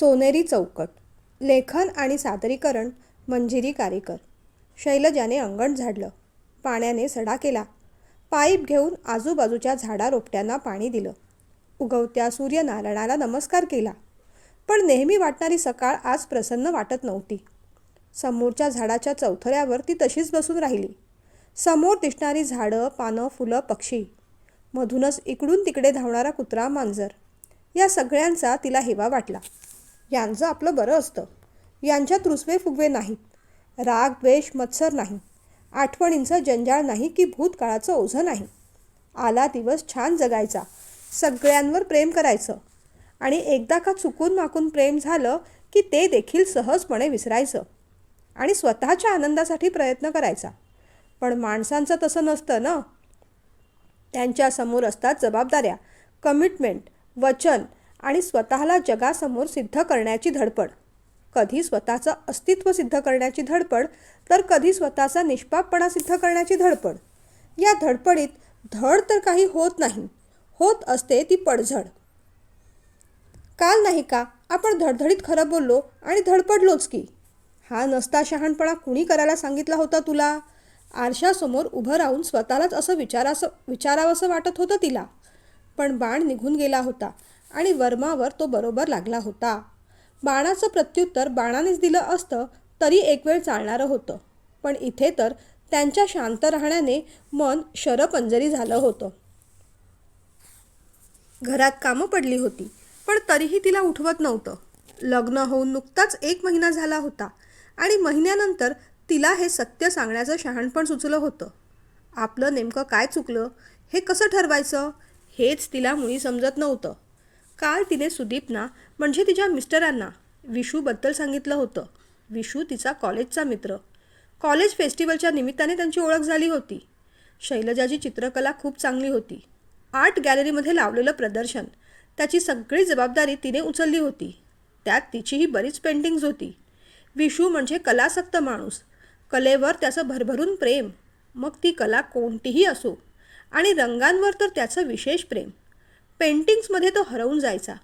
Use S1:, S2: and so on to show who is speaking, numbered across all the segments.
S1: सोनेरी चौकट लेखन आणि सादरीकरण मंजिरी कारेकर. शैलजाने अंगण झाडलं. पाण्याने सडा केला. पाईप घेऊन आजूबाजूच्या झाडा रोपट्यांना पाणी दिलं. उगवत्या सूर्यनारायणाला नमस्कार केला. पण नेहमी वाटणारी सकाळ आज प्रसन्न वाटत नव्हती. समोरच्या झाडाच्या चौथऱ्यावर ती तशीच बसून राहिली. समोर दिसणारी झाडं पानं फुलं पक्षी. मधूनच इकडून तिकडे धावणारा कुत्रा मांजर. या सगळ्यांचा तिला हेवा वाटला. यांचं आपलं बरं असतं. यांच्यात रुसवे फुगवे नाहीत राग द्वेष मत्सर नाही. आठवणींचं जंजाळ नाही की भूतकाळाचं ओझं नाही. आला दिवस छान जगायचा. सगळ्यांवर प्रेम करायचं. आणि एकदा का चुकून माकून प्रेम झालं की ते देखील सहजपणे विसरायचं. आणि स्वतःच्या आनंदासाठी प्रयत्न करायचा. पण माणसांचं तसं नसतं ना? त्यांच्यासमोर असतात जबाबदाऱ्या कमिटमेंट वचन आणि स्वतःला जगासमोर सिद्ध करण्याची धडपड. कधी स्वतःचं अस्तित्व सिद्ध करण्याची धडपड तर कधी स्वतःचा निष्पापपणा सिद्ध करण्याची धडपड. या धडपडीत धड तर काही होत नाही होत असते ती पडझड. काल नाही का आपण धडधडीत खरं बोललो आणि धडपडलोच की? हा नसता शहाणपणा कुणी करायला सांगितला होता तुला? आरशासमोर उभं राहून स्वतःलाच असं विचारासं विचारावंसं वाटत होतं तिला. पण बाण निघून गेला होता. आणि वर्मावर तो बरोबर लागला होता. बाणाचं प्रत्युत्तर बाणानेच दिलं असतं तरी एक वेळ चालणारं होतं. पण इथे तर त्यांच्या शांत राहण्याने मन शरपंजरी झालं होतं. घरात कामं पडली होती पण तरीही तिला उठवत नव्हतं. लग्न होऊन नुकताच एक महिना झाला होता आणि महिन्यानंतर तिला हे सत्य सांगण्याचं शहाणपण सुचलं होतं. आपलं नेमकं काय चुकलं? हे कसं ठरवायचं? हेच तिला मुळी समजत नव्हतं. काल तिने सुदीपना म्हणजे तिच्या मिस्टरांना विशूबद्दल सांगितलं होतं. विशू तिचा कॉलेजचा मित्र. कॉलेज फेस्टिवलच्या निमित्ताने त्यांची ओळख झाली होती. शैलजाची चित्रकला खूप चांगली होती. आर्ट गॅलरीमध्ये लावलेलं प्रदर्शन त्याची सगळी जबाबदारी तिने उचलली होती. त्यात तिचीही बरीच पेंटिंग्ज होती. विशू म्हणजे कलासक्त माणूस. कलेवर त्याचं भरभरून प्रेम. मग ती कला कोणतीही असो आणि रंगांवर तर त्याचं विशेष प्रेम. पेंटिंग्समध्ये तो हरवून जायचा.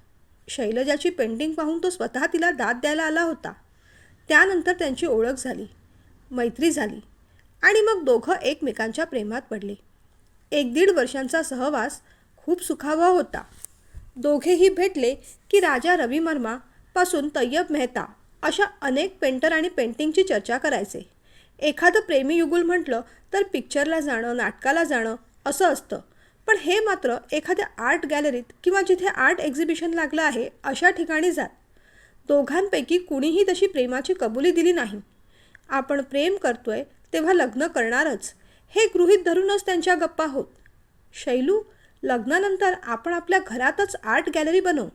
S1: शैलजाची पेंटिंग पाहून तो स्वतः तिला दाद द्यायला आला होता. त्यानंतर त्यांची ओळख झाली मैत्री झाली आणि मग दोघं एकमेकांच्या प्रेमात पडले. एक दीड वर्षांचा सहवास खूप सुखावा होता. दोघेही भेटले की राजा रविवर्मापासून तय्यब मेहता अशा अनेक पेंटर आणि पेंटिंगची चर्चा करायचे. एखादं प्रेमी युगुल म्हटलं तर पिक्चरला जाणं नाटकाला जाणं असं असतं. पण हे मात्र एखाद्या आर्ट गॅलरीत किंवा जिथे आर्ट एक्झिबिशन लागलं आहे अशा ठिकाणी जात दोघांपैकी कुणीही तशी प्रेमाची कबुली दिली नाही. आपण प्रेम करतोय तेव्हा लग्न करणारच. हे गृहीत धरूनच त्यांच्या गप्पा होत. शैलू लग्नानंतर आपण आपल्या घरातच आर्ट गॅलरी बनवू.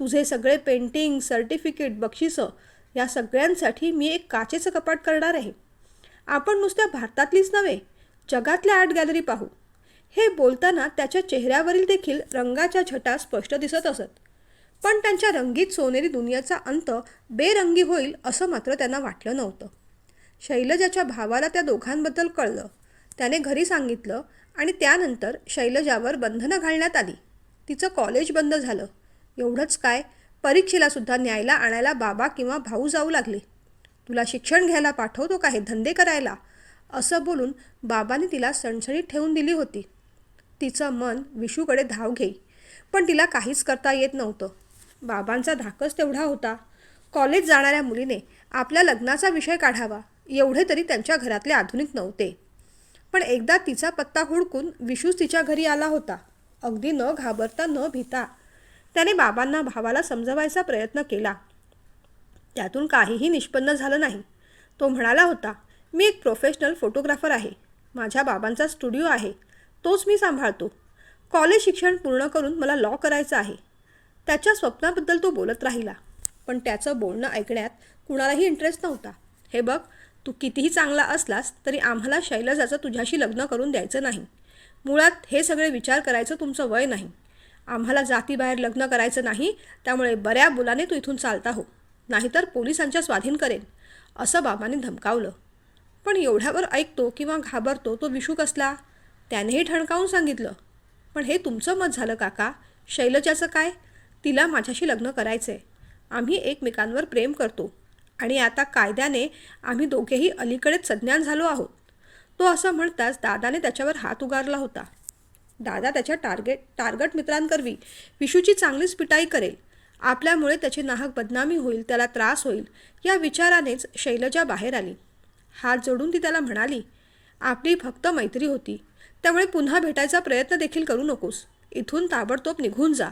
S1: तुझे सगळे पेंटिंग सर्टिफिकेट बक्षिसं या सगळ्यांसाठी मी एक काचेचं कपाट करणार आहे. आपण नुसत्या भारतातलीच नव्हे जगातल्या आर्ट गॅलरी पाहू. हे बोलताना त्याच्या चेहऱ्यावरील देखील रंगाच्या छटा स्पष्ट दिसत असत. पण त्यांच्या रंगीत सोनेरी दुनियाचा अंत बेरंगी होईल असं मात्र त्यांना वाटलं नव्हतं. शैलजाच्या भावाला त्या दोघांबद्दल कळलं. त्याने घरी सांगितलं आणि त्यानंतर शैलजावर बंधनं घालण्यात आली. तिचं कॉलेज बंद झालं. एवढंच काय? परीक्षेलासुद्धा न्यायला आणायला बाबा किंवा भाऊ जाऊ लागले. तुला शिक्षण घ्यायला पाठवतो का हे धंदे करायला? असं बोलून बाबाने तिला सणसणीत ठेवून दिली होती. तिचं मन विशूकडे धाव घेई. पण तिला काहीच करता येत नव्हतं. बाबांचा धाकच तेवढा होता. कॉलेज जाणाऱ्या मुलीने आपल्या लग्नाचा विषय काढावा एवढे तरी त्यांच्या घरातले आधुनिक नव्हते. पण एकदा तिचा पत्ता हुडकून विशूच तिच्या घरी आला होता. अगदी न घाबरता न भीता त्याने बाबांना भावाला समजवायचा प्रयत्न केला. त्यातून काहीही निष्पन्न झालं नाही. तो म्हणाला होता मी एक प्रोफेशनल फोटोग्राफर आहे. माझ्या बाबांचा स्टुडिओ आहे. तोच मी सांभाळतो. कॉलेज शिक्षण पूर्ण करून मला लॉ करायचं आहे. त्याच्या स्वप्नाबद्दल तो बोलत राहिला. पण त्याचं बोलणं ऐकण्यात कुणालाही इंटरेस्ट नव्हता. हे बघ तू कितीही चांगला असलास तरी आम्हाला शैलजाचं तुझ्याशी लग्न करून द्यायचं नाही. मुळात हे सगळे विचार करायचं तुमचं वय नाही. आम्हाला जातीबाहेर लग्न करायचं नाही त्यामुळे बऱ्या बुलाने तू इथून चालता हो. नाहीतर पोलिसांच्या स्वाधीन करेन. असं बाबांनी धमकावलं. पण एवढ्यावर ऐकतो किंवा घाबरतो तो विशू कसला? त्यानेही ठणकावून सांगितलं. पण हे तुमचं मत झालं काका? शैलजाचं काय? तिला माझ्याशी लग्न करायचं आहे आम्ही एकमेकांवर प्रेम करतो. आणि आता कायद्याने आम्ही दोघेही अलीकडेच सज्ञान झालो आहोत. तो असं म्हणताच दादाने त्याच्यावर हात उगारला होता. दादा त्याच्या टार्गेट टार्गट मित्रांकरवी विशूची चांगलीच पिटाई करेल. आपल्यामुळे त्याची नाहक बदनामी होईल त्याला त्रास होईल या विचारानेच शैलजा बाहेर आली. हात जोडून ती त्याला म्हणाली आपली फक्त मैत्री होती. त्यामुळे पुन्हा भेटायचा प्रयत्न देखील करू नकोस. इथून ताबडतोब निघून जा.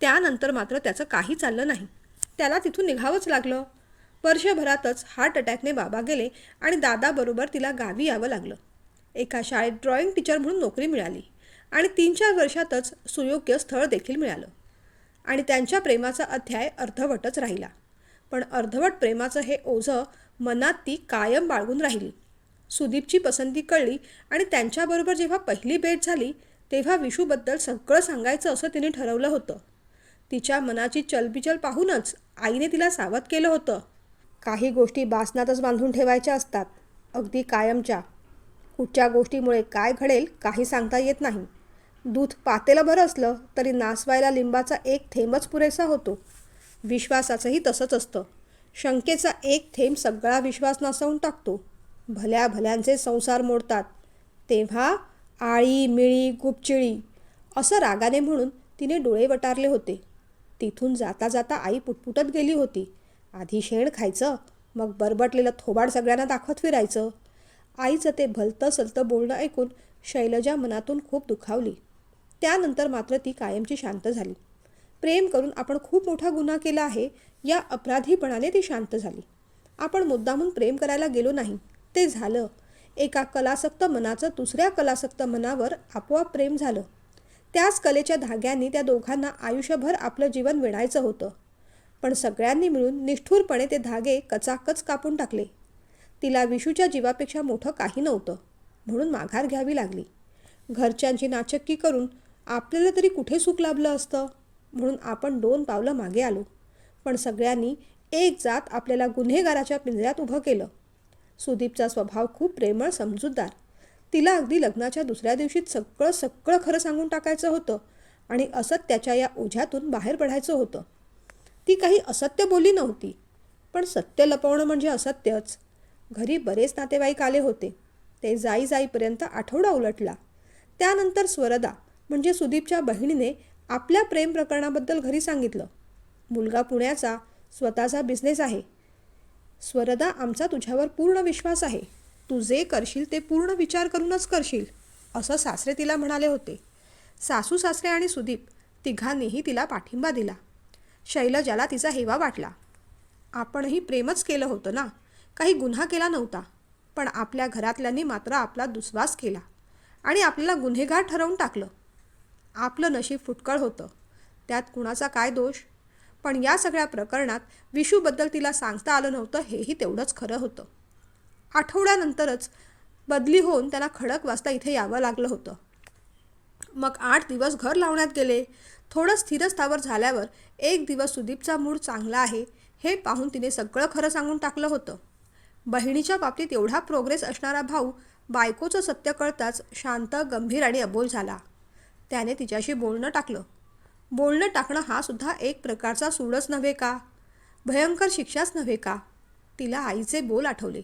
S1: त्यानंतर मात्र त्याचं काही चाललं नाही. त्याला तिथून निघावंच लागलं. वर्षभरातच हार्ट अटॅकने बाबा गेले आणि दादाबरोबर तिला गावी यावं लागलं. एका शाळेत ड्रॉइंग टीचर म्हणून नोकरी मिळाली आणि तीन चार वर्षातच सुयोग्य स्थळ देखील मिळालं. आणि त्यांच्या प्रेमाचा अध्याय अर्धवटच राहिला. पण अर्धवट प्रेमाचं हे ओझं मनात ती कायम बाळगून राहिली. सुदीपची पसंती कळली आणि त्यांच्याबरोबर जेव्हा पहिली भेट झाली तेव्हा विशूबद्दल सगळं सांगायचं असं तिने ठरवलं होतं. तिच्या मनाची चलबिचल पाहूनच आईने तिला सावध केलं होतं. काही गोष्टी बासनातच बांधून ठेवायच्या असतात अगदी कायमच्या. कुठच्या गोष्टीमुळे काय घडेल काही सांगता येत नाही. दूध पातेलं भरं असलं तरी नासवायला लिंबाचा एक थेंबच पुरेसा होतो. विश्वासाचंही तसंच असतं. शंकेचा एक थेंब सगळा विश्वास नासवून टाकतो. भल्या भल्यांचे संसार मोडतात. तेव्हा आळी मिळी गुपचिळी असं रागाने म्हणून तिने डोळे वटारले होते. तिथून जाता जाता आई पुटपुटत गेली होती. आधी शेण खायचं मग बरबटलेलं थोबाड सगळ्यांना दाखवत फिरायचं. आईचं ते भलतं सलतं बोलणं ऐकून शैलजा मनातून खूप दुखावली. त्यानंतर मात्र ती कायमची शांत झाली. प्रेम करून आपण खूप मोठा गुन्हा केला आहे या अपराधीपणाने ती शांत झाली. आपण मुद्दामून प्रेम करायला गेलो नाही. ते झालं. एका कलासक्त मनाचं दुसऱ्या कलासक्त मनावर आपोआप प्रेम झालं. त्याच कलेच्या धाग्यांनी त्या दोघांना आयुष्यभर आपलं जीवन विणायचं होतं. पण सगळ्यांनी मिळून निष्ठूरपणे ते धागे कचाकच कापून टाकले. तिला विशूच्या जीवापेक्षा मोठं काही नव्हतं म्हणून माघार घ्यावी लागली. घरच्यांची नाचक्की करून आपल्याला तरी कुठे सुख लाभलं असतं? म्हणून आपण दोन पावलं मागे आलो. पण सगळ्यांनी एक जात आपल्याला गुन्हेगाराच्या पिंजऱ्यात उभं केलं. सुदीपचा स्वभाव खूप प्रेमळ समजूतदार. तिला अगदी लग्नाच्या दुसऱ्या दिवशीच सगळं सगळं खरं सांगून टाकायचं होतं आणि असत्याच्या या ओझ्यातून बाहेर पडायचं होतं. ती काही असत्य बोली नव्हती पण सत्य लपवणं म्हणजे असत्यच. घरी बरेच नातेवाईक आले होते. ते जाई जाईपर्यंत आठवडा उलटला. त्यानंतर स्वरदा म्हणजे सुदीपच्या बहिणीने आपल्या प्रेम प्रकरणाबद्दल घरी सांगितलं. मुलगा पुण्याचा स्वतःचा बिझनेस आहे. स्वरदा आमचा तुझ्यावर पूर्ण विश्वास आहे. तू जे करशील ते पूर्ण विचार करूनच करशील असं सासरे तिला म्हणाले होते. सासू सासरे आणि सुदीप तिघांनीही तिला पाठिंबा दिला. शैलजाला तिचा हेवा वाटला. आपणही प्रेमच केलं होतं ना? काही गुन्हा केला नव्हता. पण आपल्या घरातल्यांनी मात्र आपला दुस्वास केला आणि आपल्याला गुन्हेगार ठरवून टाकलं. आपलं नशीब फुटकळ होतं. त्यात कुणाचा काय दोष? पण या सगळ्या प्रकरणात विशूबद्दल तिला सांगता आलं नव्हतं हेही तेवढंच खरं होतं. आठवड्यानंतरच बदली होऊन त्यांना खडक वाजता इथे यावं लागलं होतं. मग आठ दिवस घर लावण्यात गेले. थोडं स्थिरस्थावर झाल्यावर एक दिवस सुदीपचा मूड चांगला आहे हे पाहून तिने सगळं खरं सांगून टाकलं होतं. बहिणीच्या बाबतीत एवढा प्रोग्रेस असणारा भाऊ बायकोचं सत्य कळताच शांत गंभीर आणि अबोल झाला. त्याने तिच्याशी बोलणं टाकलं. बोलणं टाकणं हा सुद्धा एक प्रकारचा सूडच नव्हे का? भयंकर शिक्षाच नव्हे का? तिला आईचे बोल आठवले.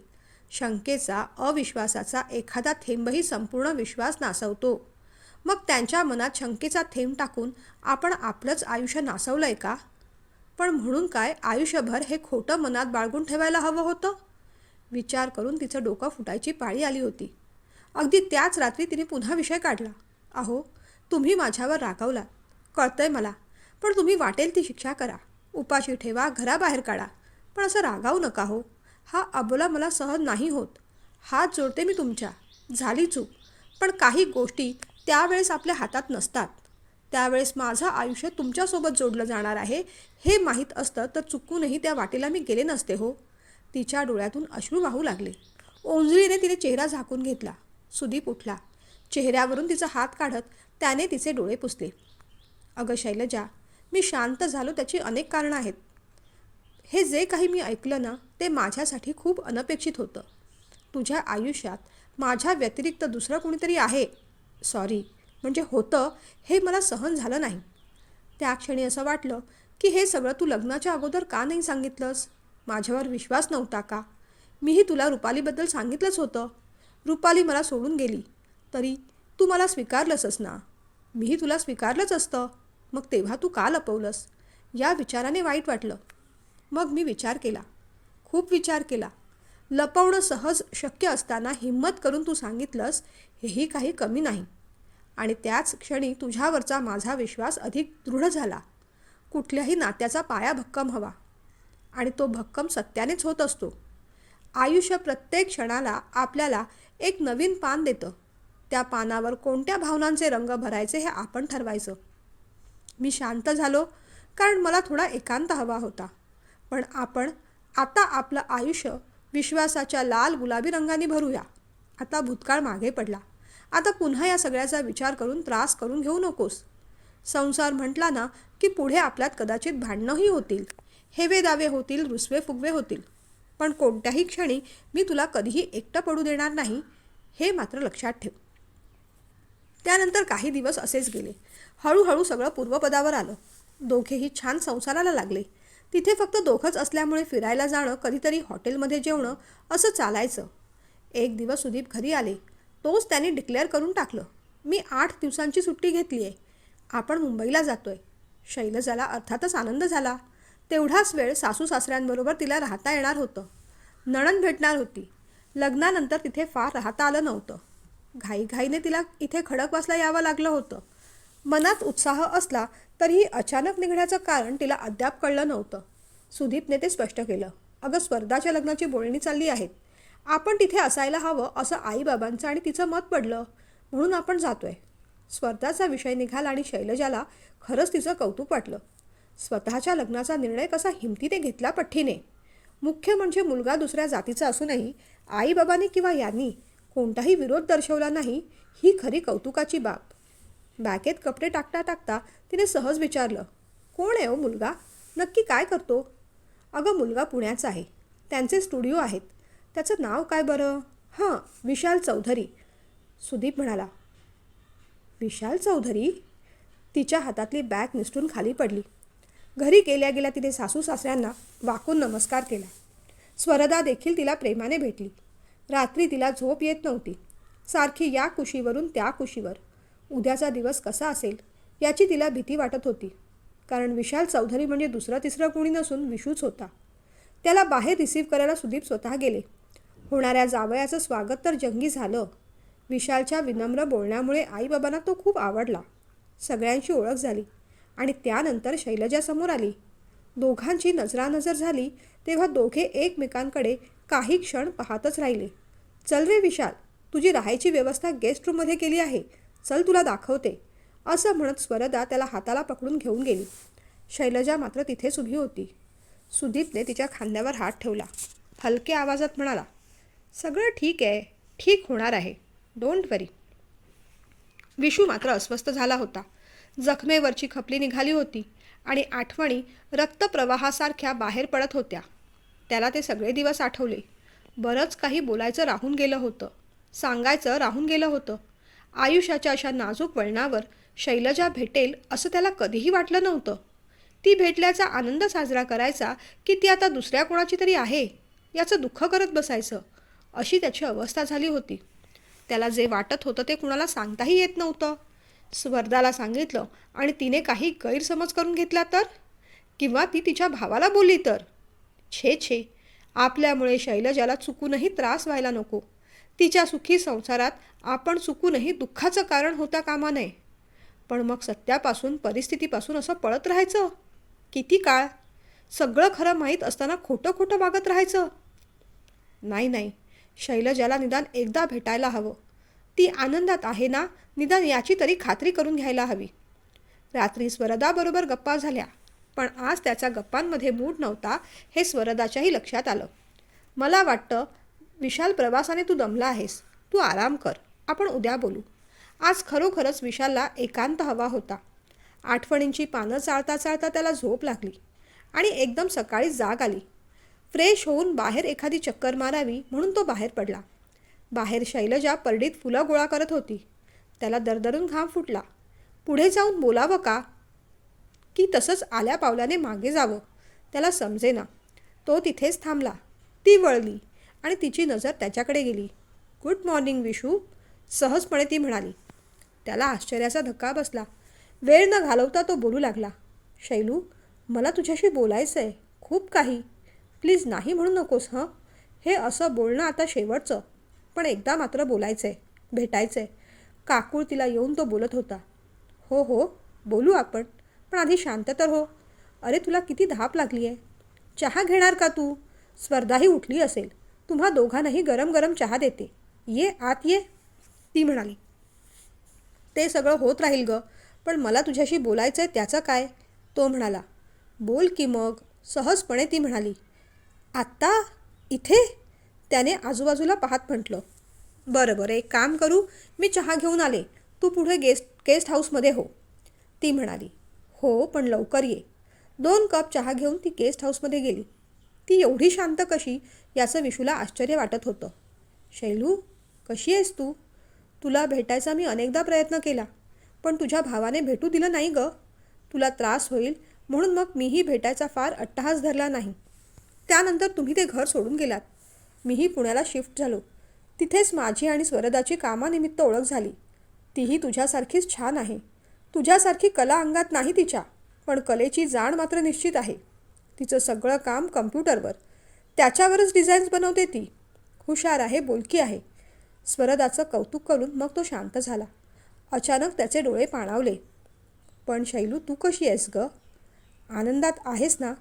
S1: शंकेचा अविश्वासाचा एखादा थेंबही संपूर्ण विश्वास नासवतो. मग त्यांच्या मनात शंकेचा थेंब टाकून आपण आपलंच आयुष्य नासवलं आहे का? पण म्हणून काय आयुष्यभर हे खोटं मनात बाळगून ठेवायला हवं होतं? विचार करून तिचं डोकं फुटायची पाळी आली होती. अगदी त्याच रात्री तिने पुन्हा विषय काढला. अहो तुम्ही माझ्यावर रागावला कळतंय मला. पण तुम्ही वाटेल ती शिक्षा करा. उपाशी ठेवा घराबाहेर काढा. पण असं रागावू नका हो. हा अबोला मला सहज नाही होत. हात जोडते मी तुमच्या. झाली चूक. पण काही गोष्टी त्यावेळेस आपल्या हातात नसतात. त्यावेळेस माझं आयुष्य तुमच्यासोबत जोडलं जाणार आहे हे माहीत असतं तर चुकूनही त्या वाटेला मी गेले नसते हो. तिच्या डोळ्यातून अश्रू वाहू लागले. ओंजळीने तिने चेहरा झाकून घेतला. सुदीप उठला. चेहऱ्यावरून तिचा हात काढत त्याने तिचे डोळे पुसले. अगं शैलजा मी शांत झालो त्याची अनेक कारणं आहेत. हे जे काही मी ऐकलं ना ते माझ्यासाठी खूप अनपेक्षित होतं. तुझ्या आयुष्यात माझ्या व्यतिरिक्त दुसरं कोणीतरी आहे? सॉरी म्हणजे होतं हे मला सहन झालं नाही. त्या क्षणी असं वाटलं की हे सगळं तू लग्नाच्या अगोदर का नाही सांगितलंस? माझ्यावर विश्वास नव्हता का? मीही तुला रुपालीबद्दल सांगितलंच होतं. रुपाली मला सोडून गेली. तरी तू मला स्वीकारलंसच ना. मीही तुला स्वीकारलंच असतं. मग तेव्हा तू का लपवलंस? या विचाराने वाईट वाटलं. मग मी विचार केला. खूप विचार केला. लपवणं सहज शक्य असताना हिंमत करून तू सांगितलंस हेही काही कमी नाही. आणि त्याच क्षणी तुझ्यावरचा माझा विश्वास अधिक दृढ झाला. कुठल्याही नात्याचा पाया भक्कम हवा. आणि तो भक्कम सत्यानेच होत असतो. आयुष्य प्रत्येक क्षणाला आपल्याला एक नवीन पान देतं. त्या पानावर कोणत्या भावनांचे रंग भरायचे हे आपण ठरवायचं. मी शांत झालो कारण मला थोडा एकांत हवा होता. पण आपण आता आपलं आयुष्य विश्वासाच्या लाल गुलाबी रंगाने भरूया. आता भूतकाळ मागे पडला. आता पुन्हा या सगळ्याचा विचार करून त्रास करून घेऊ नकोस. संसार म्हटला ना की पुढे आपल्यात कदाचित भांडणंही होतील. हेवे दावे होतील रुसवे फुगवे होतील. पण कोणत्याही क्षणी मी तुला कधीही एकटं पडू देणार नाही हे मात्र लक्षात ठेव. त्यानंतर काही दिवस असेच गेले. हळूहळू सगळं पूर्वपदावर आलं. दोघेही छान संसाराला लागले. तिथे फक्त दोघंच असल्यामुळे फिरायला जाणं कधीतरी हॉटेलमध्ये जेवणं असं चालायचं. एक दिवस सुदीप घरी आले. तोच त्याने डिक्लेअर करून टाकलं. मी आठ दिवसांची सुट्टी घेतली आहे आपण मुंबईला जातोय. शैलजाला अर्थातच आनंद झाला. तेवढाच वेळ सासू सासऱ्यांबरोबर तिला राहता येणार होतं. नणंद भेटणार होती. लग्नानंतर तिथे फार राहता आलं नव्हतं. घाईघाईने तिला इथे खडकवासला यावं लागलं होतं. मनात उत्साह असला तरीही अचानक निघण्याचं कारण तिला अद्याप कळलं नव्हतं. सुदीपने ते स्पष्ट केलं. अगं स्पर्धाच्या लग्नाची बोलणी चालली आहेत आपण तिथे असायला हवं असं आईबाबांचं आणि तिचं मत पडलं. म्हणून आपण जातोय. स्पर्धाचा विषय निघाला आणि शैलजाला खरंच तिचं कौतुक वाटलं. स्वतःच्या लग्नाचा निर्णय कसा हिमतीने घेतला पठ्ठीने? मुख्य म्हणजे मुलगा दुसऱ्या जातीचा असूनही आईबाबांनी किंवा यांनी कोणताही विरोध दर्शवला नाही ही खरी कौतुकाची बाब. बॅगेत कपडे टाकता टाकता तिने सहज विचारलं कोण आहे ओ मुलगा? नक्की काय करतो? अगं मुलगा पुण्याचा आहे. त्यांचे स्टुडिओ आहेत. त्याचं नाव काय बरं? हां विशाल चौधरी. सुदीप म्हणाला विशाल चौधरी? तिच्या हातातली बॅग निसटून खाली पडली. घरी गेल्या गेल्या तिने सासू सासऱ्यांना वाकून नमस्कार केला. स्वरदा देखील तिला प्रेमाने भेटली. रात्री तिला झोप येत नव्हती. सारखी या कुशीवरून त्या कुशीवर. उद्याचा दिवस कसा असेल याची तिला भीती वाटत होती. कारण विशाल चौधरी म्हणजे दुसरं तिसरा कोणी नसून विशूच होता. त्याला बाहेर रिसीव्ह करायला सुदीप स्वतः गेले. होणाऱ्या जावयाचं स्वागत तर जंगी झालं. विशालच्या विनम्र बोलण्यामुळे आईबाबांना तो खूप आवडला. सगळ्यांची ओळख झाली आणि त्यानंतर शैलजासमोर आली. दोघांची नजरानजर झाली तेव्हा दोघे एकमेकांकडे काही क्षण पाहतच राहिले. चल रे विशाल तुझी राहायची व्यवस्था गेस्ट रूममध्ये केली आहे. चल तुला दाखवते. असं म्हणत स्वरदा त्याला हाताला पकडून घेऊन गेली. शैलजा मात्र तिथेच उभी होती. सुदीपने तिच्या खांद्यावर हात ठेवला. हलक्या आवाजात म्हणाला सगळं ठीक आहे. ठीक होणार आहे. डोंट वरी विशू मात्र अस्वस्थ झाला होता. जखमेवरची खपली निघाली होती आणि आठवणी रक्तप्रवाहासारख्या बाहेर पडत होत्या. त्याला ते सगळे दिवस आठवले. बरंच काही बोलायचं राहून गेलं होतं. सांगायचं राहून गेलं होतं. आयुष्याच्या अशा नाजूक वळणावर शैलजा भेटेल असं त्याला कधीही वाटलं नव्हतं. ती भेटल्याचा आनंद साजरा करायचा की ती आता दुसऱ्या कोणाची तरी आहे याचं दुःख करत बसायचं अशी त्याची अवस्था झाली होती. त्याला जे वाटत होतं ते कुणाला सांगताही येत नव्हतं. स्वर्धाला सांगितलं आणि तिने काही गैरसमज करून घेतला तर? किंवा ती तिच्या भावाला बोलली तर? छे छे. आपल्यामुळे शैलजाला चुकूनही त्रास व्हायला नको. तिच्या सुखी संसारात आपण चुकूनही दुःखाचं कारण होता कामा नये. पण मग सत्यापासून परिस्थितीपासून असं पळत राहायचं? किती काळ? सगळं खरं माहीत असताना खोटं खोटं वागत राहायचं? नाही नाही. शैलजाला निदान एकदा भेटायला हवं. ती आनंदात आहे ना? निदान याची तरी खात्री करून घ्यायला हवी. रात्री स्वरदाबरोबर गप्पा झाल्या. पण आज त्याचा गप्पांमध्ये मूड नव्हता हे स्वरदाच्याही लक्षात आलं. मला वाटतं विशाल प्रवासाने तू दमला आहेस. तू आराम कर. आपण उद्या बोलू. आज खरोखरच विशालला एकांत हवा होता. आठवणींची पानं चाळता चाळता त्याला झोप लागली. आणि एकदम सकाळी जाग आली. फ्रेश होऊन बाहेर एखादी चक्कर मारावी म्हणून तो बाहेर पडला. बाहेर शैलजा परडीत फुलं गोळा करत होती. त्याला दरदरून घाम फुटला. पुढे जाऊन बोलावं का? की तसंच आल्या पावल्याने मागे जावं. त्याला समजेना. तो तिथेच थांबला. ती वळली आणि तिची नजर त्याच्याकडे गेली. Good morning Vishu. सहजपणे ती म्हणाली. त्याला आश्चर्याचा धक्का बसला. वेळ न घालवता तो बोलू लागला. शैलू मला तुझ्याशी बोलायचं आहे खूप काही. प्लीज नाही म्हणू नकोस हं? हे असं बोलणं आता शेवटचं. पण एकदा मात्र बोलायचं आहे भेटायचं आहे काकूळ तिला येऊन तो बोलत होता. हो हो. बोलू आपण. पण आधी शांत तर हो. अरे तुला किती धाप लागली आहे चहा घेणार का तू? स्पर्धाही उठली असेल. तुम्हा दोघांनाही गरम गरम चहा देते. ये आत ये. ती म्हणाली. ते सगळं होत राहील ग पण मला तुझ्याशी बोलायचं आहे त्याचं काय? तो म्हणाला. बोल की मग सहजपणे ती म्हणाली. आत्ता? इथे? त्याने आजूबाजूला पाहत म्हटलं. बरं बरं एक काम करू. मी चहा घेऊन आले. तू पुढे गेस्ट गेस्ट हाऊसमध्ये हो. ती म्हणाली. हो पण लवकर ये. दोन कप चहा घेऊन ती गेस्ट हाऊसमध्ये गेली. ती एवढी शांत कशी याचं विशूला आश्चर्य वाटत होतं. शैलू कशी आहेस तू? तुला भेटायचा मी अनेकदा प्रयत्न केला पण तुझ्या भावाने भेटू दिलं नाही ग. तुला त्रास होईल म्हणून मग मीही भेटायचा फार अट्टहास धरला नाही. त्यानंतर तुम्ही ते घर सोडून गेलात. मीही पुण्याला शिफ्ट झालो. तिथेच माझी आणि स्वरदाची कामानिमित्त ओळख झाली. तीही तुझ्यासारखीच छान आहे. तुझ्यासारखी कला अंगात नाही तिच्या पण कलेची जाण मात्र निश्चित आहे. तिचं सगळं काम कम्प्युटरवर. त्याच्यावरच डिझाईन्स बनवते ती. हुशार आहे बोलकी आहे. स्वरदाचं कौतुक करून मग तो शांत झाला. अचानक त्याचे डोळे पाणावले. पण शैलू तू कशी आहेस ग? आनंदात आहेस ना?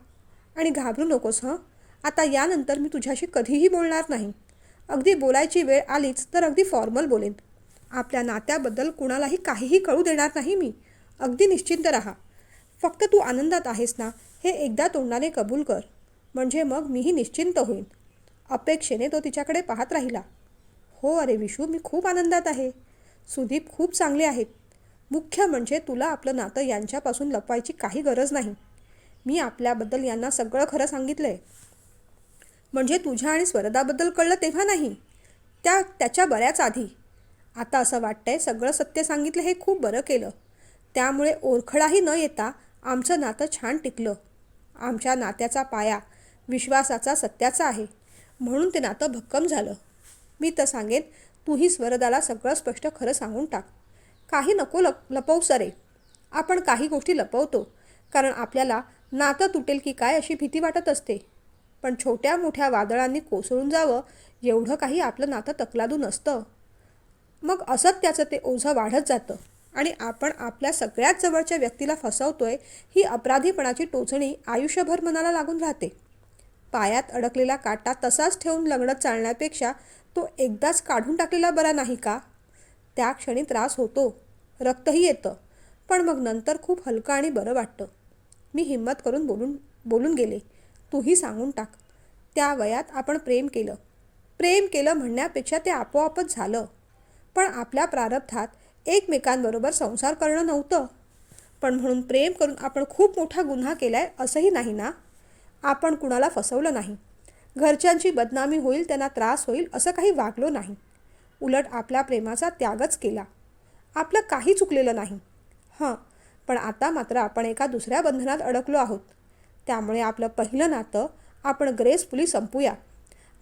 S1: आणि घाबरू नकोस हं? आता यानंतर मी तुझ्याशी कधीही बोलणार नाही. अगदी बोलायची वेळ आलीच तर अगदी फॉर्मल बोलेन. आपल्या नात्याबद्दल कुणालाही काहीही कळू देणार नाही मी. अगदी निश्चिंत राहा. फक्त तू आनंदात आहेस ना हे एकदा तोंडाने कबूल कर. म्हणजे मग मीही निश्चिंत होईन. अपेक्षेने तो तिच्याकडे पाहत राहिला. हो अरे विशू मी खूप आनंदात आहे. सुदीप खूप चांगले आहेत. मुख्य म्हणजे तुला आपलं नातं यांच्यापासून लपवायची काही गरज नाही. मी आपल्याबद्दल यांना सगळं खरं सांगितलं आहे म्हणजे तुझ्या आणि स्वरदाबद्दल कळलं तेव्हा नाही. त्या त्याच्या बऱ्याच आधी. आता असं वाटतंय सगळं सत्य सांगितलं हे खूप बरं केलं. त्यामुळे ओरखडाही न येता आमचं नातं छान टिकलं. आमच्या नात्याचा पाया विश्वासाचा सत्याचा आहे. म्हणून ते नातं भक्कम झालं. मी तर सांगेन तूही स्वरदाला सगळं स्पष्ट खरं सांगून टाक. काही नको लप लपवू सरे. आपण काही गोष्टी लपवतो. कारण आपल्याला नातं तुटेल की काय अशी भीती वाटत असते. पण छोट्या मोठ्या वादळांनी कोसळून जावं एवढं काही आपलं नातं तकलादू नसतं. मग असत्याचं ते ओझं वाढत जातं. आणि आपण आपल्या सगळ्यात जवळच्या व्यक्तीला फसवतोय ही अपराधीपणाची टोचणी आयुष्यभर मनाला लागून राहते. पायात अडकलेला काटा तसाच ठेवून लग्न चालण्यापेक्षा तो एकदाच काढून टाकलेला बरा नाही का? त्या क्षणी त्रास होतो. रक्तही येतं. पण मग नंतर खूप हलकं आणि बरं वाटतं. मी हिंमत करून बोलून बोलून गेले. तूही सांगून टाक. त्या वयात आपण प्रेम केलं. प्रेम केलं म्हणण्यापेक्षा ते आपोआपच झालं. पण आपल्या प्रारब्धात एकमेकांबरोबर संसार करणं नव्हतं. पण म्हणून प्रेम करून आपण खूप मोठा गुन्हा केला आहे असंही नाही ना? आपण कुणाला फसवलं नाही. घरच्यांची बदनामी होईल त्यांना त्रास होईल असं काही वागलो नाही. उलट आपल्या प्रेमाचा त्यागच केला. आपलं काही चुकलेलं नाही. हां पण आता मात्र आपण एका दुसऱ्या बंधनात अडकलो आहोत. त्यामुळे आपलं पहिलं नातं आपण ग्रेसफुली संपूया.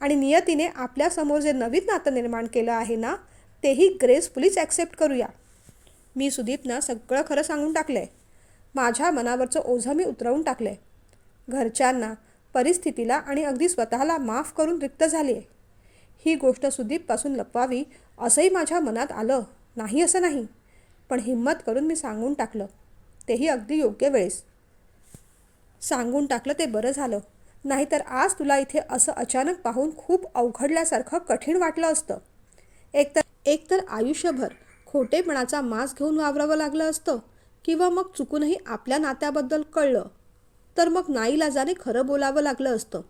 S1: आणि नियतीने आपल्यासमोर जे नवीन नातं निर्माण केलं आहे ना तेही ग्रेसफुलीच ॲक्सेप्ट करूया. मी सुदीपना सगळं खरं सांगून टाकलं आहे माझ्या मनावरचं ओझं मी उतरवून टाकलं आहे घरच्यांना परिस्थितीला आणि अगदी स्वतःला माफ करून रिक्त झाली आहे ही गोष्ट सुदीपपासून लपवावी असंही माझ्या मनात आलं. नाही असं नाही. पण हिंमत करून मी सांगून टाकलं. तेही अगदी योग्य वेळेस. सांगून टाकलं ते बरं झालं. नाहीतर आज तुला इथे असं अचानक पाहून खूप अवघडल्यासारखं कठीण वाटलं असतं. एकतर एकतर आयुष्यभर खोटेपणाचा मास घेऊन वावरावं लागलं असतं किंवा मग चुकूनही आपल्या नात्याबद्दल कळलं तर मग नाईलाजाने खरं बोलावं लागलं असतं.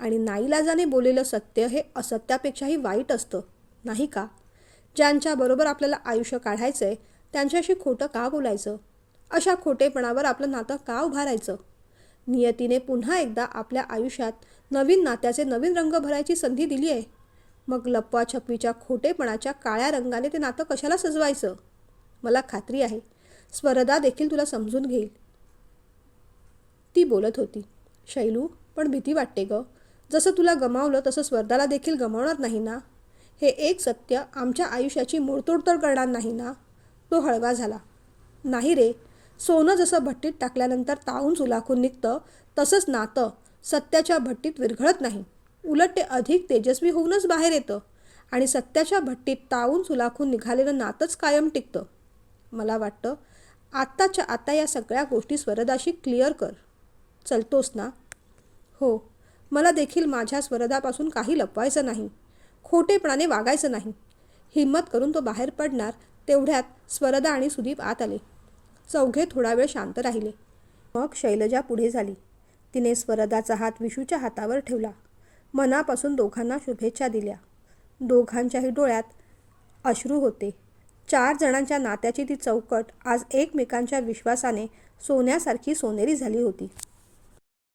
S1: आणि नाईलाजाने बोललेलं सत्य हे असत्यापेक्षाही वाईट असतं नाही का? ज्यांच्याबरोबर आपल्याला आयुष्य काढायचं आहे त्यांच्याशी खोटं का बोलायचं? अशा खोटेपणावर आपलं नातं का उभारायचं? नियतीने पुन्हा एकदा आपल्या आयुष्यात नवीन नात्याचे नवीन रंग भरायची संधी दिली आहे मग लपवाछपवीच्या खोटेपणाच्या काळ्या रंगाने ते नातं कशाला सजवायचं? मला खात्री आहे. स्वरदा देखील तुला समजून घेईल. ती बोलत होती. शैलू पण भीती वाटते ग. जसं तुला गमावलं तसं स्वर्धाला देखील गमावणार नाही ना? हे एक सत्य आमच्या आयुष्याची मोडतोड तर करणार नाही ना? तो हळवा झाला. नाही रे. सोनं जसं भट्टीत टाकल्यानंतर तावून सुलाखून निघतं तसंच नातं सत्याच्या भट्टीत विरघळत नाही. उलट ते अधिक तेजस्वी होऊनच बाहेर येतं आणि सत्याच्या भट्टीत तावून सुलाखून निघालेलं नातंच कायम टिकतं. मला वाटतं आत्ताच्या आत्ता या सगळ्या गोष्टी स्वरदाशी क्लिअर कर. चलतोस ना? हो मला देखील माझ्या स्वरदापासून काही लपवायचं नाही. खोटेपणाने वागायचं नाही. हिंमत करून तो बाहेर पडणार तेवढ्यात स्वरदा आणि सुदीप आत आले. चौघे थोडा वेळ शांत राहिले. मग शैलजा पुढे झाली. तिने स्वरदाचा हात विशूच्या हातावर ठेवला. मनापासून दोघांना शुभेच्छा दिल्या. दोघांच्याही डोळ्यात अश्रू होते. चार जणांच्या नात्याची ती चौकट आज एकमेकांच्या विश्वासाने सोन्यासारखी सोनेरी झाली होती.